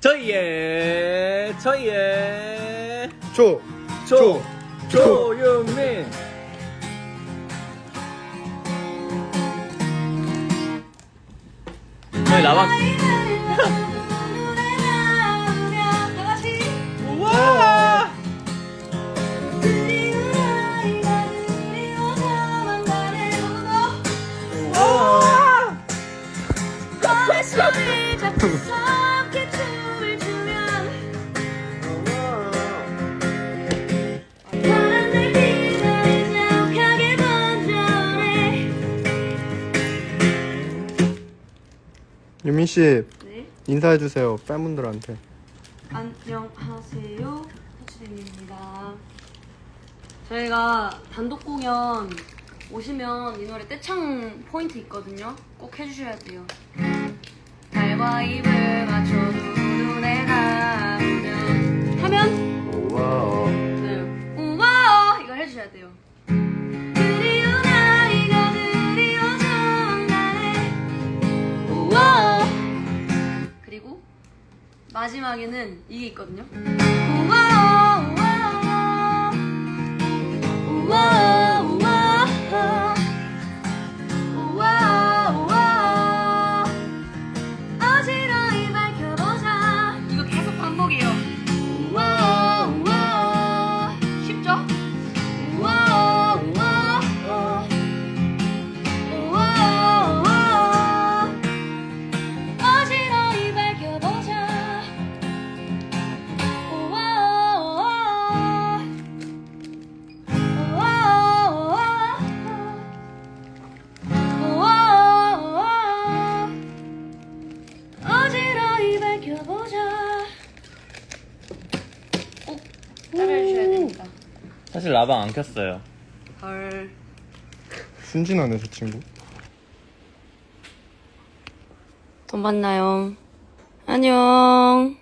저희의 저희의. 조, 조. 조용민. 저희 나방 우와! 우와 유민 씨 네. 인사해 주세요 팬분들한테. 안녕하세요. 해주림입니다. 저희가 단독 공연 오시면 이 노래 떼창 포인트 있거든요. 꼭 해주셔야 돼요. 달과 입을 맞춰도 눈에 닿으면 하면 우와. 네. 우와 이걸 해주셔야 돼요. 마지막에는 이게 있거든요. 우 사실 라방 안 켰어요. 헐. 순진하네 저 친구. 또 만나요? 안녕